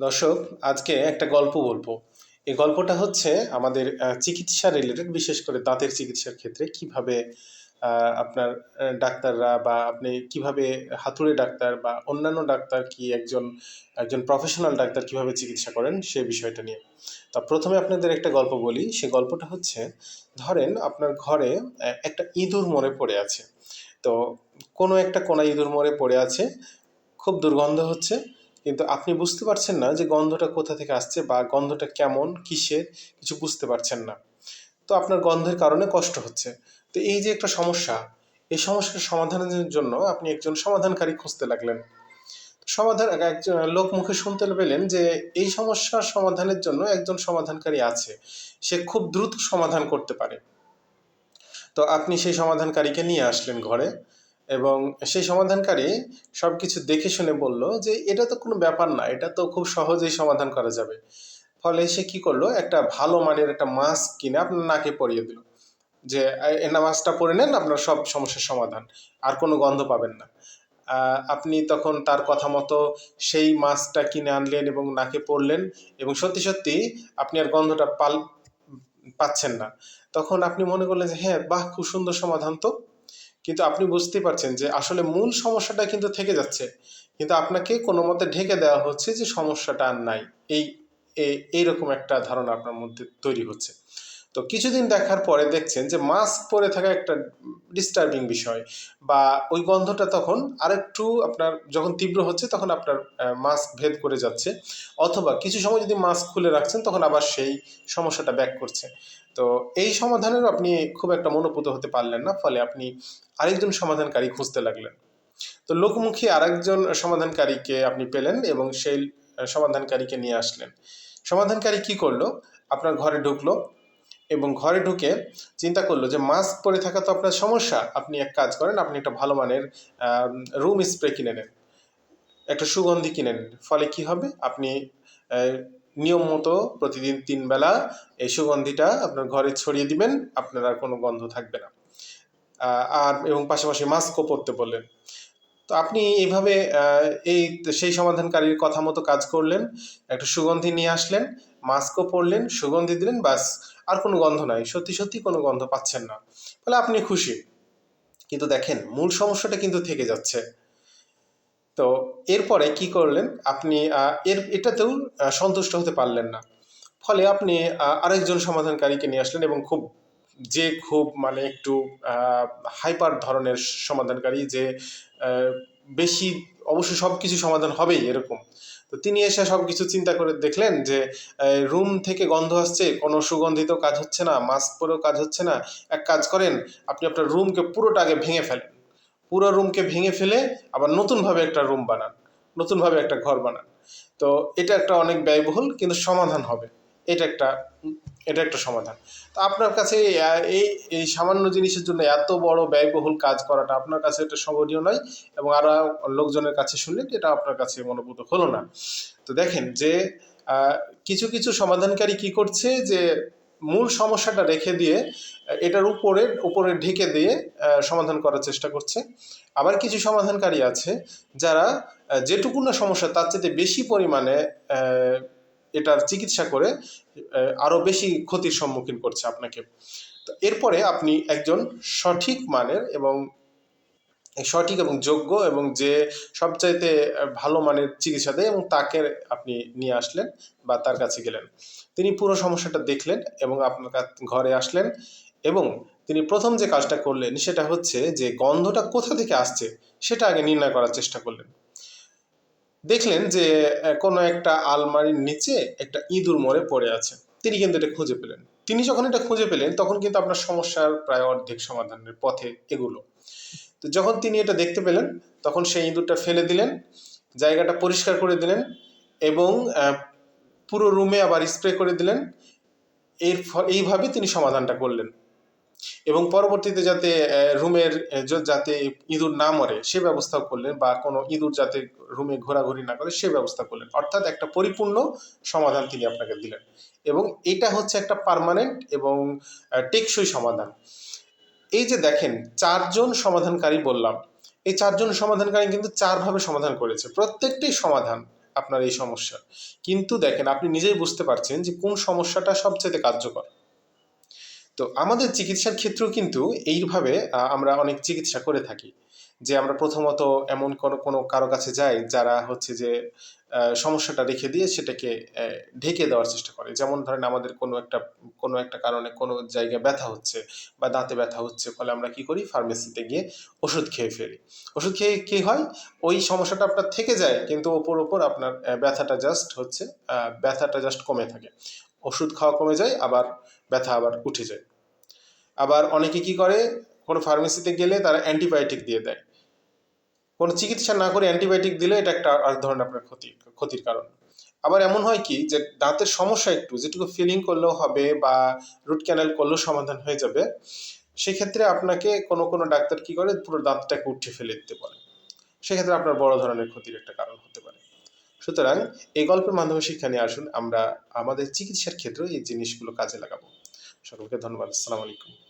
দর্শক, আজকে একটা গল্প বলব। এই গল্পটা হচ্ছে আমাদের চিকিৎসা রিলেটেড বিশেষ করে দাঁতের চিকিৎসার ক্ষেত্রে কীভাবে আপনার ডাক্তাররা বা আপনি কীভাবে হাতুড়ে ডাক্তার বা অন্যান্য ডাক্তার কি একজন একজন প্রফেশনাল ডাক্তার কীভাবে চিকিৎসা করেন সে বিষয়টা নিয়ে। তা প্রথমে আপনাদের একটা গল্প বলি। সে গল্পটা হচ্ছে, ধরেন আপনার ঘরে একটা ইঁদুর মরে পড়ে আছে। তো কোনো একটা কোনা ইঁদুর মরে পড়ে আছে। খুব দুর্গন্ধ হচ্ছে। কিন্তু আপনি বুঝতে পারছেন না যে গন্ধটা কোথা থেকে আসছে বা গন্ধটা কেমন, কিসের, কিছু বুঝতে পারছেন না। তো আপনার গন্ধের কারণে কষ্ট হচ্ছে। তো এই যে একটা সমস্যা, এই সমস্যার সমাধানের জন্য আপনি একজন সমাধানকারী খুঁজতে লাগলেন। সমাধান, একজন লোক মুখে শুনতে পেলেন যে এই সমস্যার সমাধানের জন্য একজন সমাধানকারী আছে। সে খুব দ্রুত সমাধান করতে পারে। তো আপনি সেই সমাধানকারীকে নিয়ে আসলেন ঘরে। এবং সেই সমাধানকারী সব কিছু দেখে শুনে বলল যে এটা তো কোনো ব্যাপার না, এটা তো খুব সহজেই সমাধান করা যাবে। ফলে সে কি করল, একটা ভালো মানের একটা মাস্ক কিনে আপনার নাকে পরিয়ে দিল। যে এ না মাস্কটা পরে নেন, আপনার সব সমস্যার সমাধান, আর কোনো গন্ধ পাবেন না। আপনি তখন তার কথা মতো সেই মাস্কটা কিনে আনলেন এবং নাকে পরলেন এবং সত্যি সত্যি আপনি আর গন্ধটা পাল, পাচ্ছেন না। তখন আপনি মনে করলেন যে হ্যাঁ বাহ, খুব সুন্দর সমাধান তো। কিন্তু আপনি বুঝতে পারছেন যে আসলে মূল সমস্যাটা কিন্তু থেকে যাচ্ছে। কিন্তু আপনাকে কোনো মতে ঢেকে দেওয়া হচ্ছে যে সমস্যাটা আর নাই। এই এই- এইরকম একটা ধারণা আপনার মধ্যে তৈরি হচ্ছে। তো কিছুদিন দেখার পরে দেখছেন যে মাস্ক পরে থাকা একটা ডিস্টার্বিং বিষয় বা ওই গন্ধটা তখন আরেকটু আপনার যখন তীব্র হচ্ছে তখন আপনার মাস্ক ভেদ করে যাচ্ছে। অথবা কিছু সময় যদি মাস্ক খুলে রাখছেন তখন আবার সেই সমস্যাটা ব্যাক করছে। তো এই সমাধানের আপনি খুব একটা মনোপুত হতে পারলেন না, ফলে আপনি আরেকজন সমাধানকারী খুঁজতে লাগলেন। তো লোকমুখী আরেকজন সমাধানকারীকে আপনি পেলেন এবং সেই সমাধানকারীকে নিয়ে আসলেন। সমাধানকারী কি করল? আপনার ঘরে ঢুকলো এবং ঘরে ঢুকে চিন্তা করল যে মাস্ক পরে থাকা তো আপনার সমস্যা। আপনি এক কাজ করেন, আপনি একটা ভালো মানের রুম স্প্রে কিনে নেন। একটা সুগন্ধি কিনে নেন। ফলে কি হবে? আপনি নিয়ম মতো প্রতিদিন তিন বেলা এই সুগন্ধিটা আপনার ঘরে ছড়িয়ে দিবেন, আপনার আর কোনো গন্ধ থাকবে না। আর এবং পাশাপাশি মাস্কও পরতে বললেন। তো আপনি এইভাবে এই সেই সমাধানকারীর কথা মতো কাজ করলেন, একটা সুগন্ধি নিয়ে আসলেন মাস্কও পরলেন, সুগন্ধি দিলেন বাস আর কোনো গন্ধ নাই। সত্যি সত্যি কোনো গন্ধ পাচ্ছেন না। ফলে আপনি খুশি। কিন্তু দেখেন, মূল সমস্যাটা কিন্তু থেকে যাচ্ছে। তো এরপরে কি করলেন? আপনি এর, এটাতেও সন্তুষ্ট হতে পারলেন না। ফলে আপনি আরেকজন সমাধানকারীকে নিয়ে আসলেন এবং খুব যে খুব মানে একটু হাইপার ধরনের সমাধানকারী যে বেশি অবশ্য সব কিছু সমাধান হবেই এরকম। তো তিনি এসে সব কিছু চিন্তা করে দেখলেন যে রুম থেকে গন্ধ আসছে, কোনো সুগন্ধিত কাজ হচ্ছে না, মাস্ক পরেও কাজ হচ্ছে না। এক কাজ করেন, আপনি আপনার রুমকে পুরোটা আগে ভেঙে ফেলেন। পুরো রুমকে ভেঙে ফেলে আবার নতুনভাবে একটা রুম বানান, নতুনভাবে একটা ঘর বানান। তো এটা একটা অনেক ব্যয়বহুল, কিন্তু সমাধান হবে। এটা একটা এটা একটা সমাধান। তো আপনার কাছে এই এই সামান্য জিনিসের জন্য এত বড় ব্যয়বহুল কাজ করাটা আপনার কাছে এটা সম্ভবনীয় নয় এবং আরও লোকজনের কাছে শুনলে এটা আপনার কাছে মনোভূত হলো না। তো দেখেন যে কিছু কিছু সমাধানকারী কি করছে যে, মূল সমস্যাটা রেখে দিয়ে, এটার উপরে উপরে ঢেকে দিয়ে সমাধান করার চেষ্টা করছে। আবার কিছু সমাধানকারী আছে যারা যেটুকু না সমস্যা তার চেয়ে বেশি পরিমাণে এটার চিকিৎসা করে আহ, আরও বেশি ক্ষতির সম্মুখীন করছে আপনাকে। তো এরপরে আপনি একজন সঠিক মানের এবং সঠিক এবং যোগ্য এবং যে সবচাইতে ভালো মানের চিকিৎসা দেয় এবং তাকে আপনি নিয়ে আসলেন বা তার কাছে গেলেন। তিনি পুরো সমস্যাটা দেখলেন এবং আপনার ঘরে আসলেন এবং তিনি প্রথম যে কাজটা করলেন সেটা হচ্ছে যে গন্ধটা কোথা থেকে আসছে সেটা আগে নির্ণয় করার চেষ্টা করলেন। দেখলেন যে কোনো একটা আলমারির নিচে একটা ইঁদুর মরে পড়ে আছে। তিনি কিন্তু এটা খুঁজে পেলেন। তিনি যখন এটা খুঁজে পেলেন, তখন কিন্তু আপনার সমস্যার প্রায় অর্ধেক সমাধানের পথে এগুলো। তো যখন তিনি এটা দেখতে পেলেন, তখন সেই ইঁদুরটা ফেলে দিলেন, জায়গাটা পরিষ্কার করে দিলেন এবং পুরো রুমে আবার স্প্রে করে দিলেন। এর এইভাবে তিনি সমাধানটা করলেন। এবং পরবর্তীতে যাতে রুমের যাতে ইঁদুর না মরে, সে ব্যবস্থাও করলেন বা কোনো ইঁদুর যাতে রুমে ঘোরাঘুরি না করে, সে ব্যবস্থা করলেন। অর্থাৎ একটা পরিপূর্ণ সমাধান তিনি আপনাকে দিলেন। এবং এটা হচ্ছে একটা পার্মানেন্ট এবং টেকসই সমাধান। এই যে দেখেন, চারজন সমাধানকারী বললাম। এই চারজন সমাধানকারী কিন্তু চারভাবে সমাধান করেছে। প্রত্যেকটি সমাধান আপনার এই সমস্যা কিন্তু দেখেন, আপনি নিজেই বুঝতে পারছেন যে কোন সমস্যাটা সবচেয়ে কার্যকর। তো আমাদের চিকিৎসার ক্ষেত্রেও কিন্তু এইভাবে আমরা অনেক চিকিৎসা করে থাকি। যে আমরা প্রথমত এমন কোনো কোনো কারও কাছে যাই যারা হচ্ছে যে সমস্যাটা রেখে দিয়ে সেটাকে ঢেকে দেওয়ার চেষ্টা করে। যেমন ধরেন আমাদের কোনো একটা কোনো একটা কারণে কোনো জায়গায় ব্যথা হচ্ছে বা দাঁতে ব্যথা হচ্ছে, ফলে আমরা কি করি? ফার্মেসিতে গিয়ে ওষুধ খেয়ে ফেলি। ওষুধ খেয়ে কি হয়? ওই সমস্যাটা আপনার থেকে যায়, কিন্তু ওপর ওপর আপনার ব্যথাটা জাস্ট হচ্ছে ব্যথাটা জাস্ট কমে থাকে। ওষুধ খাওয়া কমে যায়, আবার ব্যথা আবার উঠে যায়। আবার অনেকে কি করে? কোনো ফার্মেসিতে গেলে তারা অ্যান্টিবায়োটিক দিয়ে দেয়। কোনো চিকিৎসা না করে অ্যান্টিবায়োটিক দিলে এটা একটা আর ধরনের আপনার ক্ষতি, ক্ষতির কারণ। আবার এমন হয় কি যে দাঁতের সমস্যা একটু, যেটুকু ফিলিং করলেও হবে বা রুট ক্যানেল করলেও সমাধান হয়ে যাবে, সেক্ষেত্রে আপনাকে কোনো কোনো ডাক্তার কি করে? পুরো দাঁতটাকে উঠে ফেলে দিতে পারে। সেক্ষেত্রে আপনার বড় ধরনের ক্ষতির একটা কারণ হতে পারে। সুতরাং এই গল্পের মাধ্যমে শিক্ষা নিয়ে আসুন, আমরা আমাদের চিকিৎসার ক্ষেত্রে এই জিনিসগুলো কাজে লাগাবো। সকলকে ধন্যবাদ। আসসালামু আলাইকুম।